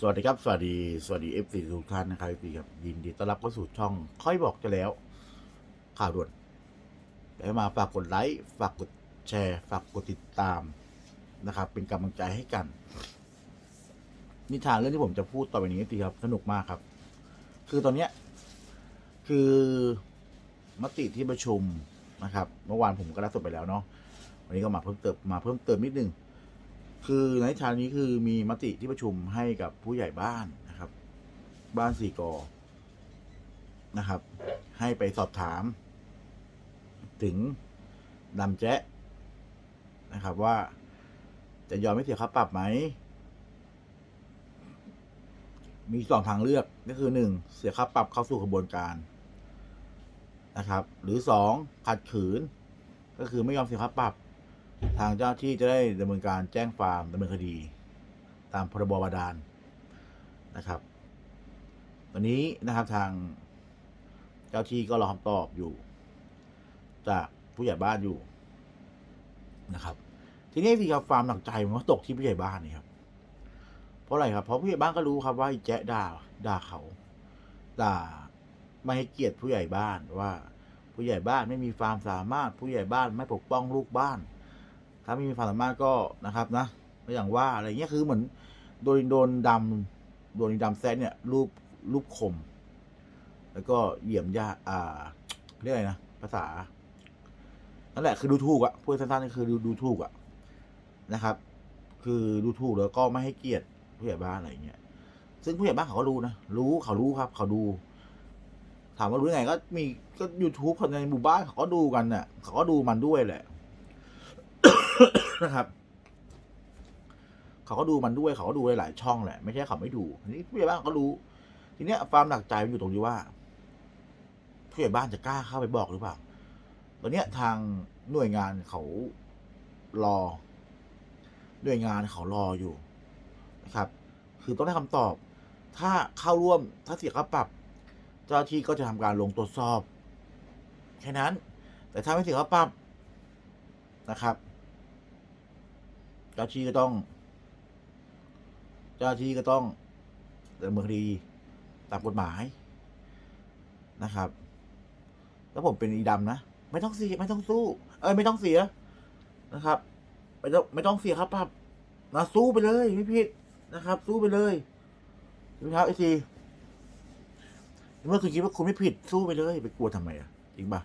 สวัสดีครับ สวัสดี สวัสดีเอฟซีทุกท่านนะครับเอฟซีครับยินดีต้อนรับเข้าสู่ช่องค่อยบอกจะแล้ว ข่าวด่วนแล้มาฝากกดไลค์ฝากกดแชร์ฝากกดติดตามนะครับ เป็นกำลังใจให้กัน นิทานเรื่องที่ผมจะพูดต่อไปนี้สิครับสนุกมากครับ คือตอนเนี้ยคือมติที่ประชุมนะครับ เมื่อวานผมก็รับสดไปแล้วเนาะวันนี้ก็มาเพิ่มเติมมาเพิ่มเติมนิดนึง คือในชานี้คือมีมติที่ประชุมให้กับผู้ใหญ่บ้านนะครับ บ้านสี่กอนะครับ ให้ไปสอบถาม ถึงดำแจ๊ะนะครับ ว่าจะยอมไม่เสียค่าปรับไหม มีสองทางเลือกก็คือหนึ่งเสียค่าปรับเข้าสู่กระบวนการนะครับ หรือสองขัดขืน ก็คือไม่ยอมเสียค่าปรับ ทางเจ้าที่จะได้ดำเนินการแจ้งความดำเนินคดี ตามพรบ บาดาลนะครับตอนนี้นะครับทางเจ้าที่ก็รอคำตอบอยู่ จากผู้ใหญ่บ้านอยู่นะครับ ทีนี้ที่ครับความหนักใจมันก็ตกที่ผู้ใหญ่บ้านนี่ครับ เพราะอะไรครับ เพราะผู้ใหญ่บ้านก็รู้ครับว่าแจ๊ะด่าด่าเขาด่าไม่ให้เกียรติผู้ใหญ่บ้านว่าผู้ใหญ่บ้านไม่มีความสามารถผู้ใหญ่บ้านไม่ปกป้องลูกบ้าน ถ้าไม่มีความสามารถก็นะครับนะก็อย่างว่าอะไรเงี้ยคือเหมือนโดนโดนดำโดนดำแซดเนี่ยรูปรูปคม แล้วก็เหยี่ยมยาอ่าเรียกอะไรนะภาษานั่นแหละคือดูถูกอะพูดสั้นๆก็คือดูดูถูกอะนะครับ คือดูถูกแล้วก็ไม่ให้เกียรติผู้ใหญ่บ้านอะไรเงี้ยซึ่งผู้ใหญ่บ้านเขาก็รู้นะ รู้เขารู้ครับ เขาดู ถามว่ารู้ไงก็มีก็ยูทูบคนในหมู่บ้านเขาก็ดูกันน่ะ เขาก็ดูมันด้วยแหละ นะครับเขาก็ดูมันด้วยเขาก็ดูหลายช่องแหละ ไม่ใช่เขาไม่ดูทีนี้ผู้ใหญ่บ้านเขาก็รู้ ทีเนี้ยความหนักใจมันอยู่ตรงที่ว่า ผู้ใหญ่บ้านจะกล้าเข้าไปบอกหรือเปล่าตอนเนี้ยทางหน่วยงานเขารอ หน่วยงานเขารออยู่นะครับ คือต้องได้คำตอบ ถ้าเข้าร่วมถ้าเสียค่าปรับ เจ้าที่ก็จะทำการลงตรวจสอบ แค่นั้น แต่ถ้าไม่เสียค่าปรับนะครับ เจ้าที่ก็ต้อง เจ้าที่ก็ต้องดำเนินคดีตามกฎหมายนะครับ แล้วผมเป็นอีดำนะ ไม่ต้องเสียไม่ต้องสู้ เอ้ยไม่ต้องเสียนะครับ ไม่ต้องไม่ต้องเสียครับปรับนะสู้ไปเลยไม่ผิดนะครับ สู้ไปเลยใช่ไหมครับไอซีเมื่อคุณคิดว่าคุณไม่ผิดสู้ไปเลย ไปกลัวทำไมอะจริงปะ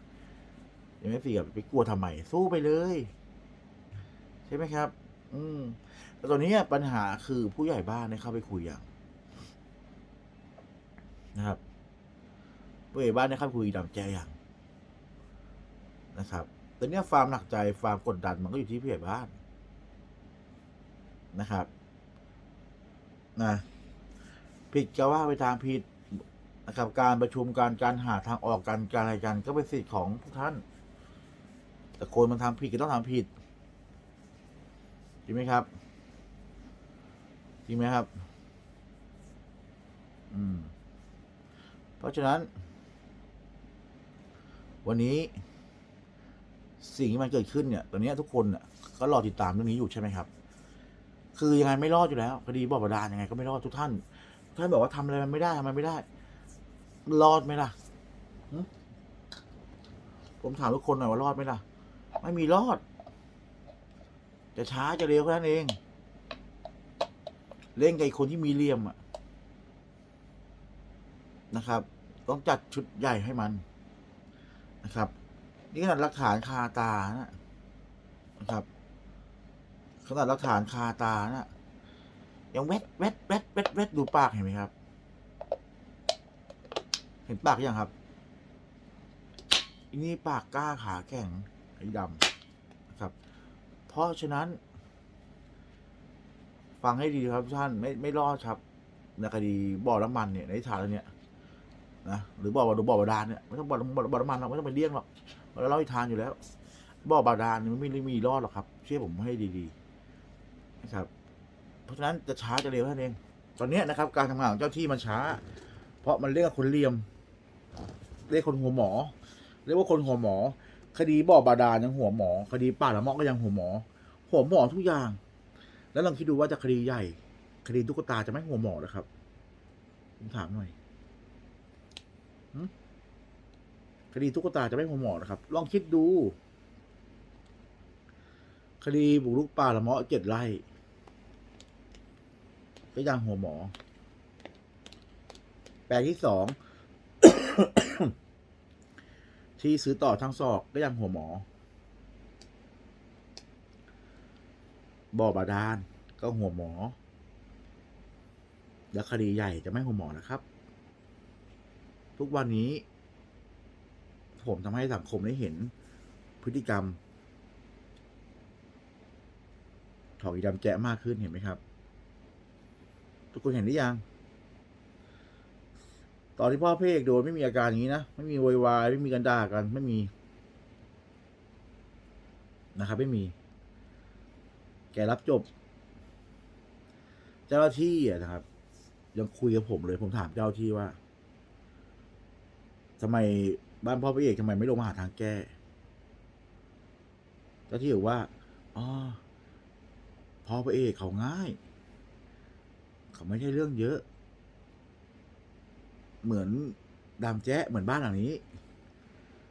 ยังไม่เสียไปกลัวทำไมสู้ไปเลย ใช่ไหมครับ อืมแต่ตอนนี้ปัญหาคือผู้ใหญ่บ้านเนี่ยเข้าไปคุยอย่างนะครับผู้ใหญ่บ้านเนี่เข้าไปคุยดำใจอย่างนะครับแต่เนี้ยความหนักใจความกดดันมันก็อยู่ที่ผู้ใหญ่บ้านนะครับนะผิดก็ว่าไปทางผิดนะครับการประชุมการการหาทางออกการการอะไรกันก็เป็นสิทธิ์ของทุกท่าน แต่คนมันทำผิดก็ต้องทำผิด ริงไหมครับ จริงไหมครับ อืม เพราะฉะนั้น วันนี้ สิ่งที่มันเกิดขึ้นเนี่ย ตอนนี้ทุกคนเนี่ยก็รอติดตามเรื่องนี้อยู่ใช่ไหมครับ คือยังไงไม่รอดอยู่แล้วคดีบอบดาลยังไงก็ไม่รอดทุกท่านทุกท่านบอกว่าทำอะไรมันไม่ได้ทำไมไม่ได้ รอดไหมล่ะผมถามทุกคนหน่อยว่ารอดไหมล่ะ ไม่มีรอด จะช้าจะเร็วแค่นั้นเอง เล่นกับไอคนที่มีเหลี่ยมอะนะครับ ต้องจัดชุดใหญ่ให้มันนะครับ นี่ขนาดหลักฐานคาตานะนะครับขนาดหลักฐานคาตานะยังแวดแวดแวดแวดแวดดูปากเห็นไหมครับ เห็นปากยังครับอันนี้ปากกล้าขาแข็งไอ้ดำ เพราะฉะนั้น ฟังให้ดีครับท่านไม่ไม่รอดครับในคดีบ่อน้ำมันเนี่ยในฐานเนี่ยนะหรือบ่อบาบ่อบาดาลเนี่ยไม่ต้องบ่อบ่อบ่อน้ำมันเราไม่ต้องไปเลี้ยงหรอกเราเล่าให้ทานอยู่แล้ว บ่อบาดาลเนี่ยมันไม่ได้มีรอดหรอกครับ เชื่อผมให้ดีๆนะครับ เพราะฉะนั้นจะช้าจะเร็วท่านเอง ตอนนี้นะครับ การทำงานของเจ้าที่มันช้า เพราะมันเรียกคนเลี่ยม เรียกคนหัวหมอ เรียกว่าคนหัวหมอ คดีบ่อบาดาลยังหัวหมอ คดีป่าละเมาะก็ยังหัวหมอ หัวหมอทุกอย่าง แล้วลองคิดดูว่าจะคดีใหญ่ คดีตุ๊กตาจะไม่หัวหมอหรอครับผมถามหน่อยคดีตุ๊กตาจะไม่หัวหมอหรอครับ ลองคิดดู คดีบุกรุกป่าละเมาะเจ็ดไร่ก็ยังหัวหมอ แปลที่สอง ที่ซื้อต่อทั้งศอกก็ยังหัวหมอ บ่อบาดาลก็หัวหมอ แล้วคดีใหญ่จะไม่หัวหมอนะครับ ทุกวันนี้ ผมทำให้สังคมได้เห็นพฤติกรรมถอกอีดำแจ๊ะมากขึ้นเห็นไหมครับ ทุกคนเห็นหรือยัง ตอนที่พ่อพเอกโดนไม่มีอาการอย่างนี้นะ ไม่มีโวยวายไม่มีกันด่ากันไม่มี นะครับ ไม่มี แกรับจบ เจ้าหน้าที่นะครับ ยังคุยกับผมเลย ผมถามเจ้าที่ว่าทำไมบ้านพ่อพระเอกทำไมไม่ลงมาหาทางแก้ เจ้าหน้าที่บอกว่าอ๋อพ่อพระเอกเขาง่าย เขาไม่ใช่เรื่องเยอะ เหมือนดามแจ๊ะเหมือนบ้านหลังนี้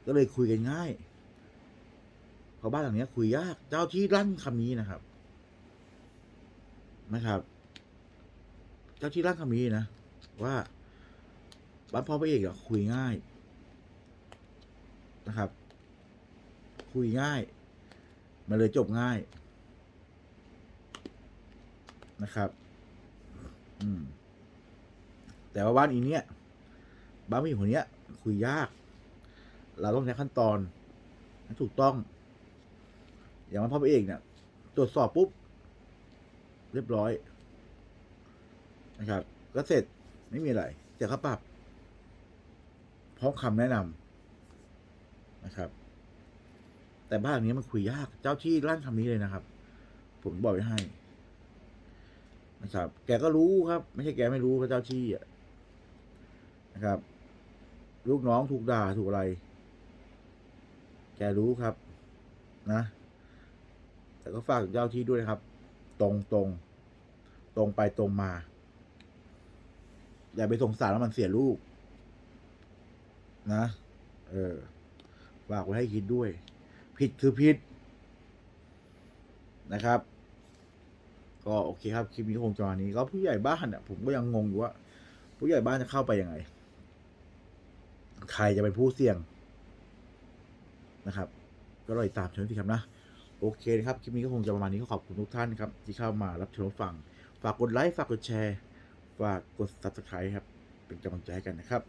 ก็เลยคุยกันง่ายเพราะบ้านหลังนี้คุยยาก เจ้าที่รั่นคำนี้นะครับ นะครับ เจ้าที่รั่นคำนี้นะว่าบ้านพ่อพระเอกอะคุยง่ายนะครับ คุยง่าย มันเลยจบง่ายนะครับ อืม แต่ว่าบ้านอีเนี้ย บ้านผู้หญิงคนเนี้ย คุยยาก เราต้องใช้ขั้นตอนถูกต้อง อย่างว่าพ่อพระเอกเนี่ย ตรวจสอบปุ๊บ เรียบร้อย นะครับ ก็เสร็จไม่มีอะไรเสียค่าปรับพร้อมคำแนะนำนะครับ แต่บ้านหลังนี้มันคุยยาก เจ้าที่ร่างคำนี้เลยนะครับ ผมบอกไว้ให้นะครับ แกก็รู้ครับ ไม่ใช่แกไม่รู้พระเจ้าที่อะนะครับ ลูกน้องถูกด่าถูกอะไร แกรู้ครับ นะ แต่ก็ฝากเจ้าที่ด้วยครับ ตรงตรงตรงไปตรงมา อย่าไปสงสารแล้วมันเสียลูก นะ เออฝากไว้ให้คิดด้วย ผิดคือผิดนะครับ ก็โอเคครับคลิปนี้คงจะมานี้ ก็ผู้ใหญ่บ้านอะผมก็ยังงงอยู่ว่า ผู้ใหญ่บ้านจะเข้าไปยังไง ใครจะเป็นผู้เสี่ยงนะครับ ก็รอติดตามชมสิครับนะโอเคนะครับคลิปนี้ก็คงจะประมาณนี้ก็ขอบคุณทุกท่านครับ ที่เข้ามารับชมฟัง ฝากกดไลค์ฝากกดแชร์ฝากกด subscribe ครับ เป็นกำลังใจให้กันนะครับ